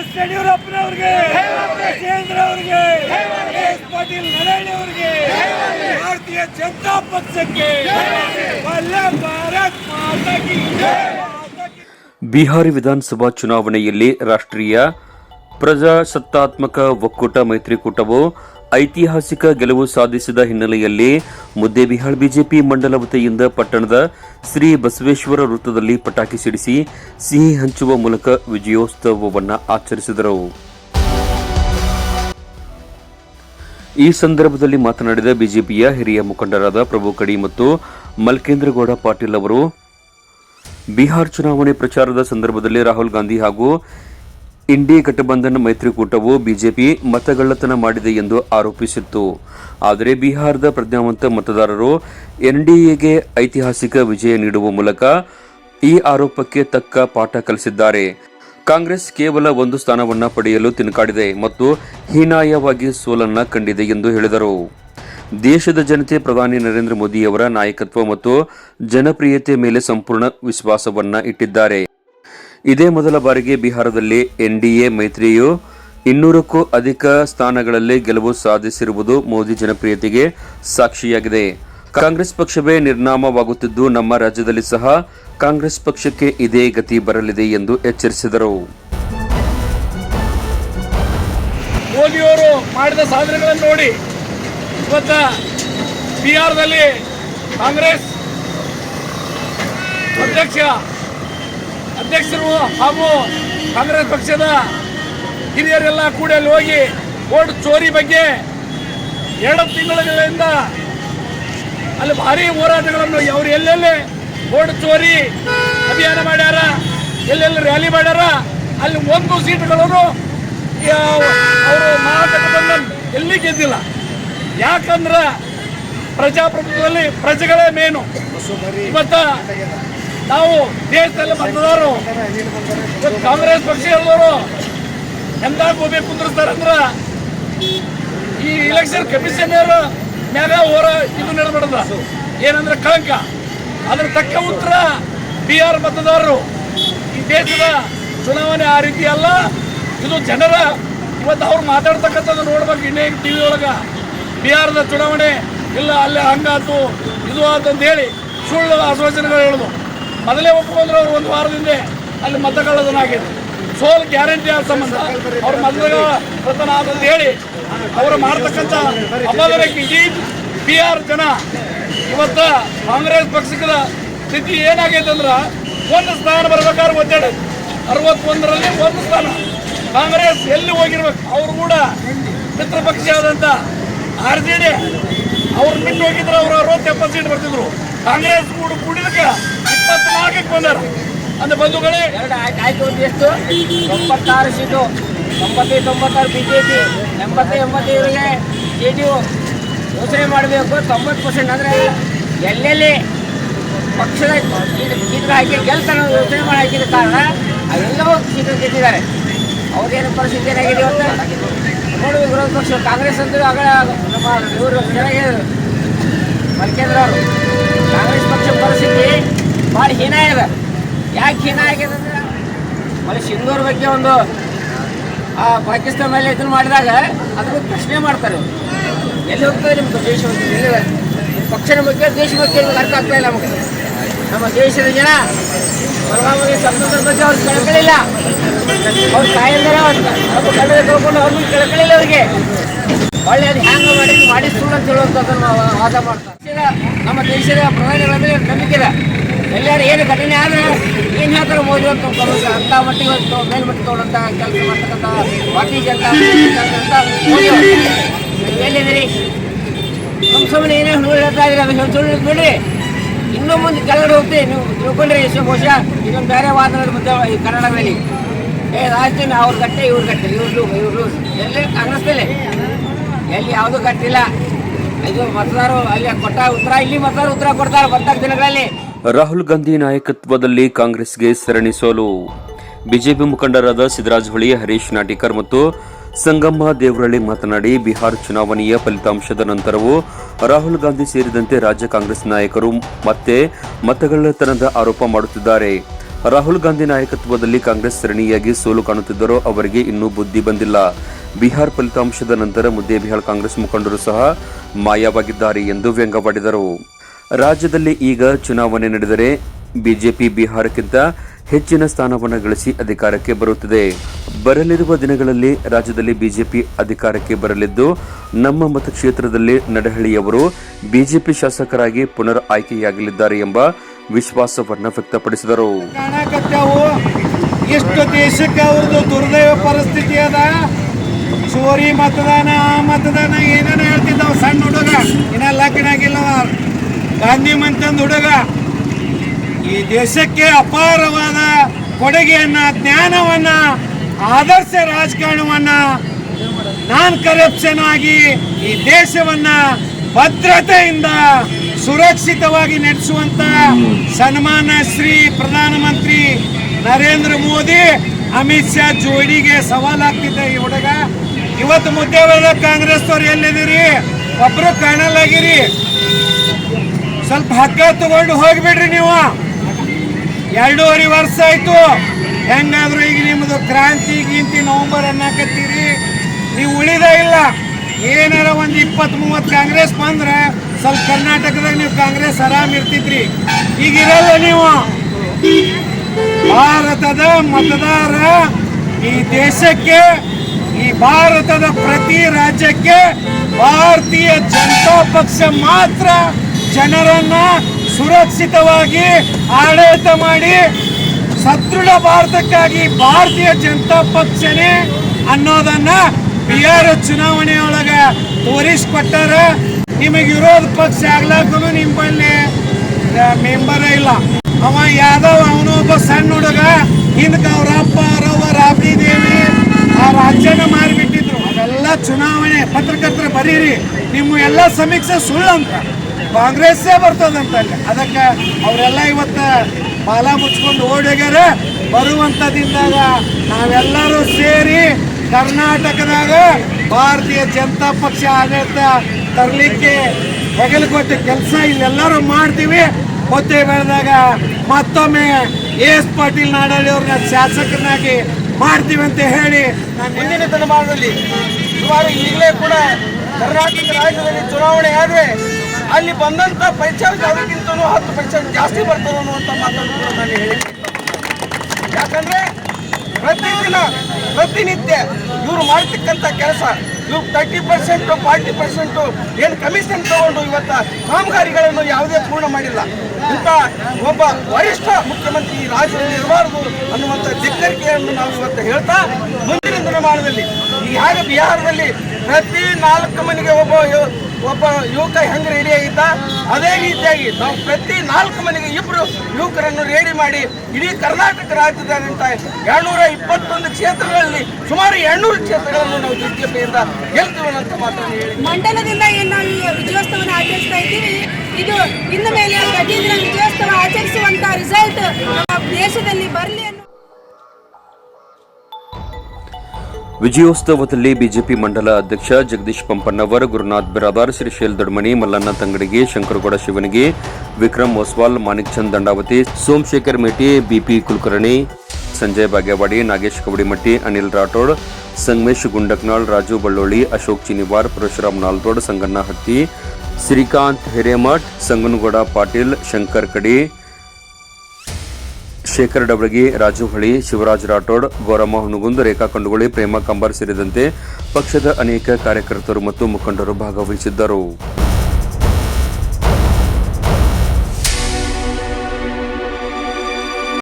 S ಯಡಿಯೂರಪ್ಪನವ್ರಿಗೆ ಕೇಂದ್ರ ಅವರಿಗೆ S Patil ನರೇಳಿ ಅವರಿಗೆ ಭಾರತೀಯ ಜನತಾ ಪಕ್ಷಕ್ಕೆ ಭಾರತ್ ಮಾತಾ ಕಿ ಜೈ, ಮಾತಾ ಕಿ ಬಿಹಾರಿ ವಿಧಾನಸಭಾ ಚುನಾವಣೆಯಲ್ಲಿ ರಾಷ್ಟ್ರೀಯ ಪ್ರಜಾಸತ್ತಾತ್ಮಕ ಒಕ್ಕೂಟ ಮೈತ್ರಿಕೂಟವು ಐತಿಹಾಸಿಕ ಗೆಲುವು ಸಾಧಿಸಿದ ಹಿನ್ನೆಲೆಯಲ್ಲಿ ಮುದ್ದೇಬಿಹಾಳ್ ಬಿಜೆಪಿ ಮಂಡಲ ವತಿಯಿಂದ ಪಟ್ಟಣದ ಶ್ರೀ ಬಸವೇಶ್ವರ ವೃತ್ತದಲ್ಲಿ ಪಟಾಕಿ ಸಿಡಿಸಿ ಸಿಹಿ ಹಂಚುವ ಮೂಲಕ ವಿಜಯೋತ್ಸವವನ್ನು ಆಚರಿಸಿದರು. ಈ ಸಂದರ್ಭದಲ್ಲಿ ಮಾತನಾಡಿದ ಬಿಜೆಪಿಯ ಹಿರಿಯ ಮುಖಂಡರಾದ ಪ್ರಭು ಕಡಿ ಮತ್ತು ಮಲ್ಕೇಂದ್ರಗೌಡ ಪಾಟೀಲ್ ಅವರು, ಬಿಹಾರ್ ಚುನಾವಣೆ ಪ್ರಚಾರದ ಸಂದರ್ಭದಲ್ಲಿ ರಾಹುಲ್ ಗಾಂಧಿ ಹಾಗೂ ಇಂಡಿ ಗಠಬಂಧನ್ ಮೈತ್ರಿಕೂಟವು ಬಿಜೆಪಿ ಮತಗಳ್ಳತನ ಮಾಡಿದೆ ಎಂದು ಆರೋಪಿಸಿತ್ತು. ಆದರೆ ಬಿಹಾರದ ಪ್ರಜ್ಞಾವಂತ ಮತದಾರರು ಎನ್ಡಿಎಗೆ ಐತಿಹಾಸಿಕ ವಿಜಯ ನೀಡುವ ಮೂಲಕ ಈ ಆರೋಪಕ್ಕೆ ತಕ್ಕ ಪಾಠ ಕಲಿಸಿದ್ದಾರೆ. ಕಾಂಗ್ರೆಸ್ ಕೇವಲ ಒಂದು ಸ್ಥಾನವನ್ನು ಪಡೆಯಲು ತಿನ್ಕಾಡಿದೆ ಮತ್ತು ಹೀನಾಯವಾಗಿ ಸೋಲನ್ನ ಕಂಡಿದೆ ಎಂದು ಹೇಳಿದರು. ದೇಶದ ಜನತೆ ಪ್ರಧಾನಿ ನರೇಂದ್ರ ಮೋದಿಯವರ ನಾಯಕತ್ವ ಮತ್ತು ಜನಪ್ರಿಯತೆ ಮೇಲೆ ಸಂಪೂರ್ಣ ವಿಶ್ವಾಸವನ್ನ ಇಟ್ಟಿದ್ದಾರೆ. ಇದೇ ಮೊದಲ ಬಾರಿಗೆ ಬಿಹಾರದಲ್ಲಿ ಎನ್ಡಿಎ ಮೈತ್ರಿಯು ಇನ್ನೂರಕ್ಕೂ ಅಧಿಕ ಸ್ಥಾನಗಳಲ್ಲಿ ಗೆಲುವು ಸಾಧಿಸಿರುವುದು ಮೋದಿ ಜನಪ್ರಿಯತೆಗೆ ಸಾಕ್ಷಿಯಾಗಿದೆ. ಕಾಂಗ್ರೆಸ್ ಪಕ್ಷವೇ ನಿರ್ನಾಮವಾಗುತ್ತಿದ್ದು ನಮ್ಮ ರಾಜ್ಯದಲ್ಲಿ ಸಹ ಕಾಂಗ್ರೆಸ್ ಪಕ್ಷಕ್ಕೆ ಇದೇ ಗತಿ ಬರಲಿದೆ ಎಂದು ಎಚ್ಚರಿಸಿದರು. ಮೋದಿಯವರು ಮಾಡಿದ ಸಾಧನೆಗಳನ್ನು ನೋಡಿ ಇವತ್ತ ಬಿಹಾರದಲ್ಲಿ ಕಾಂಗ್ರೆಸ್ ಅಧ್ಯಕ್ಷ ಅಧ್ಯಕ್ಷರು ಹಾಗೂ ಕಾಂಗ್ರೆಸ್ ಪಕ್ಷದ ಹಿರಿಯರೆಲ್ಲ ಕೂಡ ಅಲ್ಲಿ ಹೋಗಿ ಓಟ್ ಚೋರಿ ಬಗ್ಗೆ ಎರಡು ತಿಂಗಳಿಂದ ಅಲ್ಲಿ ಭಾರಿ ಹೋರಾಟಗಳನ್ನು ಅವ್ರು ಎಲ್ಲೆಲ್ಲಿ ಓಟ್ ಚೋರಿ ಅಭಿಯಾನ ಮಾಡ್ಯಾರ, ಎಲ್ಲೆಲ್ಲಿ ರ್ಯಾಲಿ ಮಾಡ್ಯಾರ, ಅಲ್ಲಿ ಒಂದು ಸೀಟುಗಳನ್ನು ಅವರು ಮಹಾಗಠಬಂಧನ್ ಎಲ್ಲಿ ಗೆದ್ದಿಲ್ಲ. ಯಾಕಂದ್ರೆ ಪ್ರಜಾಪ್ರಭುತ್ವದಲ್ಲಿ ಪ್ರಜೆಗಳೇ ಮೇನು ಇವತ್ತ ನಾವು ದೇಶದಲ್ಲಿ ಮತದಾರರು ಕಾಂಗ್ರೆಸ್ ಪಕ್ಷ ಪಕ್ಷದವರು ಎಂದಾಗ ಗೋಬಿ ಕುಂದಿರ್ತಾರಂದ್ರ ಈ ಇಲೆಕ್ಷನ್ ಕಮಿಷನರ್ ಮ್ಯಾಗ ಹೋರ ಇದು ನಡೆದ ಏನಂದ್ರೆ ಕಳಂಕ. ಅದ್ರ ತಕ್ಕ ಉತ್ತರ ಆರ್ ಮತದಾರರು. ಈ ದೇಶದ ಚುನಾವಣೆ ಆ ರೀತಿ ಅಲ್ಲ, ಇದು ಜನರ ಇವತ್ತು ಅವ್ರು ಮಾತಾಡ್ತಕ್ಕಂಥದ್ದು ನೋಡ್ಬೇಕು. ಇನ್ನೇ ಟಿ ವಿ ಒಳಗ ಬಿಹಾರದ ಚುನಾವಣೆ ಇಲ್ಲ, ಅಲ್ಲೇ ಹಂಗಾತು ಇದು ಅಂತ ಹೇಳಿ ಸುಳ್ಳು ಆಶ್ವಾಸನೆಗಳು ಹೇಳೋದು. ಮೊದಲೇ ಒಪ್ಕೊಂಡ್ರು ಅವ್ರು ಒಂದು ವಾರದಿಂದ ಅಲ್ಲಿ ಮತಗಳ್ಳದನಾಗಿದೆ ಸೋಲ್ ಗ್ಯಾರಂಟಿ ಆದ ಸಂಬಂಧ ಅವ್ರ ಪ್ರತನ ಆದಂತ ಹೇಳಿ ಅವರು ಮಾಡ್ತಕ್ಕಂಥ ಅಪಾದರಕ್ಕೆ ಇಡೀ ಆರ್ ಜನ ಇವತ್ತ ಕಾಂಗ್ರೆಸ್ ಪಕ್ಷದ ಸ್ಥಿತಿ ಏನಾಗೈತೆ ಅಂದ್ರೆ ಒಂದು ಸ್ಥಾನ ಬರ್ಬೇಕಾದ್ರೆ ಒತ್ತಡ ಅರವತ್ತೊಂದರಲ್ಲಿ ಒಂದು ಸ್ಥಾನ. ಕಾಂಗ್ರೆಸ್ ಎಲ್ಲಿ ಹೋಗಿರ್ಬೇಕು? ಅವರು ಕೂಡ ಮಿತ್ರ ಪಕ್ಷ ಆದಂತ ಆರ್ ಜೆ ಡಿ ಅವ್ರು ಬಿಟ್ಟು ಹೋಗಿದ್ರು, ಅವ್ರು ಅರವತ್ತು ಎಪ್ಪತ್ತು ಸೀಟ್ ಬರ್ತಿದ್ರು. ಕಾಂಗ್ರೆಸ್ ಕೂಡ ಕೂಡಿದಕ್ಕೆ ಇಪ್ಪತ್ನಾಲ್ಕಕ್ಕೆ ಬಂದರು. ಅಂದ್ರೆ ಬಂಧುಗಳೇ ಆಯ್ತು ಒಂದು ಎಷ್ಟು? ತೊಂಬತ್ತಾರು ಸೀಟು. ತೊಂಬತ್ತೈದು, ತೊಂಬತ್ತಾರು ಬಿ ಜೆ ಪಿ ಎಂಬತ್ತು ಎಂಬತ್ತೈದರಿಗೆ ಜೆ ಡಿ ಯು ಯೋಚನೆ ಮಾಡಬೇಕು. ತೊಂಬತ್ತು ಪರ್ಸೆಂಟ್ ಅಂದರೆ ಎಲ್ಲೆಲ್ಲಿ ಪಕ್ಷದ ಸೀಟ್ಗಳು ಹಾಕಿ ಕೆಲಸ ಯೋಚನೆ ಮಾಡಿ ಹಾಕಿದ ಕಾರಣ ಅವೆಲ್ಲವೂ ಸೀಟು ಗೆದ್ದಿದ್ದಾರೆ. ಅವ್ರದ್ದೇನು ಪರಿಸ್ಥಿತಿ ಏನಾಗಿದೆ ಇವತ್ತು? ನೋಡಿ ವಿರೋಧ ಪಕ್ಷ ಕಾಂಗ್ರೆಸ್ ಅಂತೂ ಆಗ ನಮ್ಮ ಇವರು ಮಲ್ಕೇಂದ್ರ ಅವರು, ಕಾಂಗ್ರೆಸ್ ಪಕ್ಷ ಪರಿಸ್ಥಿತಿ ಭಾಳ ಹೀನ ಇದೆ ಯಾಕೆ ಹೀನ ಆಗಿದೆ ಅಂದ್ರೆ ಮಳೆ ಸಿಂಧೂರ್ ಬಗ್ಗೆ ಒಂದು, ಆ ಪಾಕಿಸ್ತಾನ ಮೇಲೆ ಇದನ್ನು ಮಾಡಿದಾಗ ಅದಕ್ಕೆ ಪ್ರಶ್ನೆ ಮಾಡ್ತಾರೆ. ಎಲ್ಲಿ ಹೋಗ್ತದೆ ನಿಮ್ಗೆ ದೇಶ ಎಲ್ಲಿ? ಪಕ್ಷದ ಬಗ್ಗೆ ದೇಶ ಬಗ್ಗೆ ಅರ್ಥ ಆಗ್ತಾ ಇಲ್ಲ ನಮಗೆ. ನಮ್ಮ ದೇಶದ ಜನ ಬಲಗಾಮಿ ಸ್ವಾತಂತ್ರ್ಯ ಬಗ್ಗೆ ಅವ್ರು ಕಳ್ಕೊಳ್ಳಿಲ್ಲ. ಅವ್ರ ತಾಯಂದರೆ ನಮ್ಮ ಕನ್ನಡ ತಿಳ್ಕೊಂಡು ಅವ್ರಿಗೆ ಕಳ್ಕೊಳ್ಳಿಲ್ಲ ಅವ್ರಿಗೆ. ಒಳ್ಳೆ ಅದು ಹ್ಯಾಂಗ ಮಾಡಿ ಮಾಡಿ ಸುಳ್ಳು ಅಂತ ಹೇಳುವಂಥದ್ದನ್ನು ವಾದ ಮಾಡ್ತಾರೆ. ನಮ್ಮ ದೇಶದ ಪ್ರಧಾನಿಗಳ ಮೇಲೆ ನಂಬಿಕೆ ಇದೆ. ಎಲ್ಲರೂ ಏನು ಘಟನೆ ಆದ್ರೆ ಏನು ಹೇಳ್ತಾರೆ ಮೋದಿ ಅಂತ. ಅಂತ ಮಟ್ಟಿಗೆ ಇವತ್ತು ಮೇಲ್ಮಟ್ಟ ತಗೊಂಡಂತ ಕೆಲಸ ಮಾಡ್ತಕ್ಕಂಥ ಭಾರತೀಯ ಜನತಾ ಅವರು. ಎಲ್ಲಿದ್ದೀರಿ? ನಮ್ಮ ಸುಮ್ಮನೆ ಏನೇ ಹೇಳ್ತಾ ಇದ್ದೀರಿ ಅದು ಸುಳ್ಳು ಬಿಡ್ರಿ. ಇನ್ನೂ ಮುಂದೆ ಕನ್ನಡ ಹೋಗ್ತಿ ನೀವು ತಿಳ್ಕೊಂಡ್ರೆ ಎಷ್ಟು ಬಹುಶಃ ಇದೊಂದು ಬೇರೆ ವಾದನದ ಮತ್ತೆ ಈ ಕನ್ನಡದಲ್ಲಿ ಏ, ರಾಜ್ಯನ ಅವ್ರ ಗಟ್ಟೆ, ಇವ್ರ ಗಟ್ಟೆ. ಇವ್ರು ಇವ್ರು ಎಲ್ಲಿ? ಕಾಂಗ್ರೆಸ್ದಲ್ಲಿ ಎಲ್ಲಿ ಯಾವುದೂ ಕಟ್ಟಿಲ್ಲ ಇದು ಮತದಾರರು ಅಲ್ಲಿ ಕೊಟ್ಟ ಉತ್ತರ, ಇಲ್ಲಿ ಮತದಾರರು ಉತ್ತರ ಕೊಡ್ತಾರೆ ಬರ್ತಾ ದಿನಗಳಲ್ಲಿ. ರಾಹುಲ್ ಗಾಂಧಿ ನಾಯಕತ್ವದಲ್ಲಿ ಕಾಂಗ್ರೆಸ್ಗೆ ಸರಣಿ ಸೋಲು. ಬಿಜೆಪಿ ಮುಖಂಡರಾದ ಸಿದ್ದರಾಜ್ ಹೊಳಿ, ಹರೀಶ್ ನಾಟಿಕರ್ ಮತ್ತು ಸಂಗಮ್ಮ ದೇವರಳ್ಳಿ ಮಾತನಾಡಿ, ಬಿಹಾರ್ ಚುನಾವಣೆಯ ಫಲಿತಾಂಶದ ನಂತರವೂ ರಾಹುಲ್ ಗಾಂಧಿ ಸೇರಿದಂತೆ ರಾಜ್ಯ ಕಾಂಗ್ರೆಸ್ ನಾಯಕರು ಮತ್ತೆ ಮತಗಳ್ಳತನದ ಆರೋಪ ಮಾಡುತ್ತಿದ್ದಾರೆ. ರಾಹುಲ್ ಗಾಂಧಿ ನಾಯಕತ್ವದಲ್ಲಿ ಕಾಂಗ್ರೆಸ್ ಸರಣಿಯಾಗಿ ಸೋಲು ಕಾಣುತ್ತಿದ್ದರೂ ಅವರಿಗೆ ಇನ್ನೂ ಬುದ್ಧಿ ಬಂದಿಲ್ಲ. ಬಿಹಾರ್ ಫಲಿತಾಂಶದ ನಂತರ ಮುದ್ದೆ ಬಿಹಾರ್ ಕಾಂಗ್ರೆಸ್ ಮುಖಂಡರು ಸಹ ಮಾಯವಾಗಿದ್ದಾರೆ ಎಂದು ವ್ಯಂಗ್ಯವಾಡಿದರು. ರಾಜ್ಯದಲ್ಲಿ ಈಗ ಚುನಾವಣೆ ನಡೆದರೆ ಬಿಜೆಪಿ ಬಿಹಾರಕ್ಕಿಂತ ಹೆಚ್ಚಿನ ಸ್ಥಾನವನ್ನು ಗಳಿಸಿ ಅಧಿಕಾರಕ್ಕೆ ಬರುತ್ತಿದೆ. ಬರಲಿರುವ ದಿನಗಳಲ್ಲಿ ರಾಜ್ಯದಲ್ಲಿ ಬಿಜೆಪಿ ಅಧಿಕಾರಕ್ಕೆ ಬರಲಿದ್ದು, ನಮ್ಮ ಮತಕ್ಷೇತ್ರದಲ್ಲಿ ನಡಹಳ್ಳಿಯವರು ಬಿಜೆಪಿ ಶಾಸಕರಾಗಿ ಪುನರ್ ಆಯ್ಕೆಯಾಗಲಿದ್ದಾರೆ ಎಂಬ ವಿಶ್ವಾಸವನ್ನು ವ್ಯಕ್ತಪಡಿಸಿದರು. ಎಷ್ಟು ದೇಶಕ್ಕೆ ಅವ್ರದ್ದು ದುರ್ದೈವ ಪರಿಸ್ಥಿತಿ ಅದ? ಚೋರಿ ಮತದಾನ, ಆ ಮತದಾನ ಏನೇನೋ ಹೇಳ್ತಿದ್ದಾವ ಸಣ್ಣ ಹುಡುಗ ಗಾಂಧಿ ಮಂತಂದ ಹುಡುಗ. ಈ ದೇಶಕ್ಕೆ ಅಪಾರವಾದ ಕೊಡುಗೆಯನ್ನ, ಜ್ಞಾನವನ್ನ, ಆದರ್ಶ ರಾಜಕಾರಣವನ್ನ, ನಾನ್ ಕರಪ್ಷನ್ ಆಗಿ ಈ ದೇಶವನ್ನ ಭದ್ರತೆಯಿಂದ ಸುರಕ್ಷಿತವಾಗಿ ನಡೆಸುವಂತ ಸನ್ಮಾನ ಶ್ರೀ ಪ್ರಧಾನಮಂತ್ರಿ ನರೇಂದ್ರ ಮೋದಿ, ಅಮಿತ್ ಶಾ ಜೋಡಿಗೆ ಸವಾಲಾಗ್ತಿದ್ದ ಈ ಹುಡುಗ. ಇವತ್ತು ಮುದ್ದೇವಾದ ಕಾಂಗ್ರೆಸ್ ಅವ್ರು ಎಲ್ಲಿದ್ದೀರಿ? ಒಬ್ರು ಕಾಣಲಾಗಿರಿ ಸ್ವಲ್ಪ ಹಗ್ಗ ತಗೊಂಡು ಹೋಗ್ಬಿಡ್ರಿ ನೀವು. ಎರಡೂವರೆ ವರ್ಷ ಆಯಿತು. ಹೆಂಗಾದ್ರೂ ಈಗ ನಿಮ್ಮದು ಕ್ರಾಂತಿ ಗಿಂತಿ ನವಂಬರ್ ಅನ್ನಾಕತ್ತೀರಿ ನೀವು ಉಳಿದ ಇಲ್ಲ. ಏನಾರ ಒಂದು ಇಪ್ಪತ್ತು ಮೂವತ್ತು ಕಾಂಗ್ರೆಸ್ ಬಂದ್ರೆ ಸ್ವಲ್ಪ ಕರ್ನಾಟಕದಾಗ ನೀವು ಕಾಂಗ್ರೆಸ್ ಆರಾಮ್ ಇರ್ತಿದ್ರಿ. ಈಗ ಇರಲ್ಲ ನೀವು. ಭಾರತದ ಮತದಾರ ಈ ದೇಶಕ್ಕೆ, ಈ ಭಾರತದ ಪ್ರತಿ ರಾಜ್ಯಕ್ಕೆ ಭಾರತೀಯ ಜನತಾ ಪಕ್ಷ ಮಾತ್ರ ಜನರನ್ನ ಸುರಕ್ಷಿತವಾಗಿ ಆಡಳಿತ ಮಾಡಿ ಸದೃಢ ಭಾರತಕ್ಕಾಗಿ ಭಾರತೀಯ ಜನತಾ ಪಕ್ಷನೇ ಅನ್ನೋದನ್ನ ಬಿಹಾರ ಚುನಾವಣೆಯೊಳಗ ತೋರಿಸ್ಕೊಟ್ಟಾರ. ನಿಮಗೆ ವಿರೋಧ ಪಕ್ಷ ಆಗ್ಲಾಕೂ ನಿಮ್ಮಲ್ಲಿ ಮೆಂಬರ್ ಇಲ್ಲ. ಅವ ಯಾದವ್, ಅವನು ಒಬ್ಬ ಸಣ್ಣ ಹುಡುಗ. ಹಿಂದಕ್ಕೆ ಅವ್ರ ಅಪ್ಪ ಅವರವ್ವ ರಾಬ್ರಿ ದೇವಿ ಆ ರಾಜ್ಯನ ಮಾರಿಬಿಟ್ಟಿದ್ರು. ಅದೆಲ್ಲ ಚುನಾವಣೆ, ಪತ್ರಕರ್ತರ ಬರೀರಿ. ನಿಮ್ಮ ಎಲ್ಲ ಸಮೀಕ್ಷೆ ಸುಳ್ಳು ಅಂತ. ಕಾಂಗ್ರೆಸ್ಸೇ ಬರ್ತದಂತ ಅಲ್ಲಿ ಅದಕ್ಕೆ ಅವರೆಲ್ಲ ಇವತ್ತ ಬಾಲ ಮುಚ್ಕೊಂಡು ಓಡೋಗ್ಯಾರ ಬರುವಂಥದ್ದಿಂದಾಗ ನಾವೆಲ್ಲರೂ ಸೇರಿ ಕರ್ನಾಟಕದಾಗ ಭಾರತೀಯ ಜನತಾ ಪಕ್ಷ ಆಡಳಿತ ತರಲಿಕ್ಕೆ ಹೆಗಲು ಕೊಟ್ಟ ಕೆಲಸ ಇಲ್ಲೆಲ್ಲರೂ ಮಾಡ್ತೀವಿ. ಮತ್ತೆ ಬೆಳೆದಾಗ ಮತ್ತೊಮ್ಮೆ ಎಸ್ ಪಾಟೀಲ್ ನಾಡಳ್ಳಿ ಅವ್ರನ್ನ ಶಾಸಕರನ್ನಾಗಿ ಮಾಡ್ತೀವಿ ಅಂತ ಹೇಳಿ ನಾನು ಮುಂದಿನ ತಲೆಮಾರದಲ್ಲಿ ಸುಮಾರು ಈಗಲೇ ಕೂಡ ಕರ್ನಾಟಕ ರಾಜ್ಯದಲ್ಲಿ ಚುನಾವಣೆ ಆದರೆ ಅಲ್ಲಿ ಬಂದಂಥ ಪೈಚಾರ್ಜ್ ಅದಕ್ಕಿಂತ ಹತ್ತು ಪರ್ಸೆಂಟ್ ಜಾಸ್ತಿ ಬರ್ತದೆ ಅನ್ನುವಂತ ಮಾತನ್ನು ನಾನು ಹೇಳಿ. ಯಾಕಂದ್ರೆ ಪ್ರತಿದಿನ, ಪ್ರತಿನಿತ್ಯ ಇವರು ಮಾಡ್ತಕ್ಕಂಥ ಕೆಲಸ, ಇವ್ರು ತರ್ಟಿ ಪರ್ಸೆಂಟು ಫಾರ್ಟಿ ಪರ್ಸೆಂಟು ಏನು ಕಮಿಷನ್ ತಗೊಂಡು ಇವತ್ತ ಕಾಮಗಾರಿಗಳನ್ನು ಯಾವುದೇ ಪೂರ್ಣ ಮಾಡಿಲ್ಲ. ಇಂಥ ಒಬ್ಬ ವರಿಷ್ಠ ಮುಖ್ಯಮಂತ್ರಿ ರಾಜ್ಯದಲ್ಲಿ ಇರಬಾರದು ಅನ್ನುವಂಥ ದಿಕ್ಕರಿಕೆಯನ್ನು ನಾವು ಇವತ್ತು ಹೇಳ್ತಾ ಮುಂದಿನ ದಿನಮಾನದಲ್ಲಿ ಹೇಗೆ ಬಿಹಾರದಲ್ಲಿ ಪ್ರತಿ ನಾಲ್ಕು ಮನೆಗೆ ಒಬ್ಬ ಒಬ್ಬ ಯುವಕ ಹೆಂಗೆ ರೆಡಿ ಆಗಿದ್ದ? ಅದೇ ರೀತಿಯಾಗಿ ನಾವು ಪ್ರತಿ ನಾಲ್ಕು ಮನೆಗೆ ಇಬ್ಬರು ಯುವಕರನ್ನು ರೆಡಿ ಮಾಡಿ ಇಡೀ ಕರ್ನಾಟಕ ರಾಜ್ಯದಾದ್ಯಂತ ಎರಡ್ನೂರ ಇಪ್ಪತ್ತೊಂದು ಕ್ಷೇತ್ರಗಳಲ್ಲಿ ಸುಮಾರು ಎರಡ್ನೂರು ಕ್ಷೇತ್ರಗಳನ್ನು ನಾವು ಬಿಜೆಪಿಯಿಂದ ಗೆಲ್ತೀವಿ ಅಂತ ಮಾತನ್ನು ಮಂಡಲದಿಂದ ಏನು ಈ ವಿಜಯೋತ್ಸವನ ಆಚರಿಸ್ತಾ ಇದ್ದೀವಿ. ಇದು ಇನ್ನು ಮೇಲೆ ಪ್ರತಿದಿನ ವಿಜಯೋತ್ಸವ ಆಚರಿಸುವಂತ ರಿಸಲ್ಟ್ ದೇಶದಲ್ಲಿ ಬರಲಿ ವಿಜಯೋತ್ಸವದಲ್ಲಿ ಬಿಜೆಪಿ ಮಂಡಲ ಅಧ್ಯಕ್ಷ ಜಗದೀಶ್ ಪಂಪಣ್ಣವರ್ ಗುರುನಾಥ್ ಬಿರಾದಾರ್ ಶ್ರೀಶೈಲ್ ದೊಡ್ಮಣಿ ಮಲ್ಲಣ್ಣ ತಂಗಡಿಗೆ, ಶಂಕರಗೌಡ ಶಿವನಿಗೆ, ವಿಕ್ರಮ್ ಒಸ್ವಾಲ್, ಮಾಣಿಕ್ ಚಂದ್ ದಂಡಾವತಿ, ಸೋಮಶೇಖರ್ ಮೇಟಿ, ಬಿಪಿ ಕುಲಕರ್ಣಿ, ಸಂಜಯ್ ಬಾಗೇವಾಡಿ, ನಾಗೇಶ್ ಕವಡಿಮಟ್ಟಿ, ಅನಿಲ್ ರಾಠೋಡ್, ಸಂಗಮೇಶ್ ಗುಂಡಕ್ನಾಳ್, ರಾಜು ಬಳ್ಳೋಳಿ, ಅಶೋಕ್ ಚಿನಿವಾರ್, ಪರಶುರಾಮ್ ನಾಲ್ದೋಡ್ ಸಂಗಣ್ಣ ಹತ್ತಿ, ಶ್ರೀಕಾಂತ್ ಹಿರೇಮಠ್, ಸಂಗನಗೌಡ ಪಾಟೀಲ್, ಶಂಕರ್ ಕಡಿ ಶೇಖರ್ ಡಬಳಗಿ ರಾಜು ಹಳಿ, ಶಿವರಾಜ್ ರಾಠೋಡ್ ಗೌರಮ್ಮ ಹುನಗುಂದ್ ರೇಖಾ ಕಂಡುಗುಳಿ ಪ್ರೇಮ ಕಂಬಾರ್ ಸೇರಿದಂತೆ ಪಕ್ಷದ ಅನೇಕ ಕಾರ್ಯಕರ್ತರು ಮತ್ತು ಮುಖಂಡರು ಭಾಗವಹಿಸಿದ್ದರು.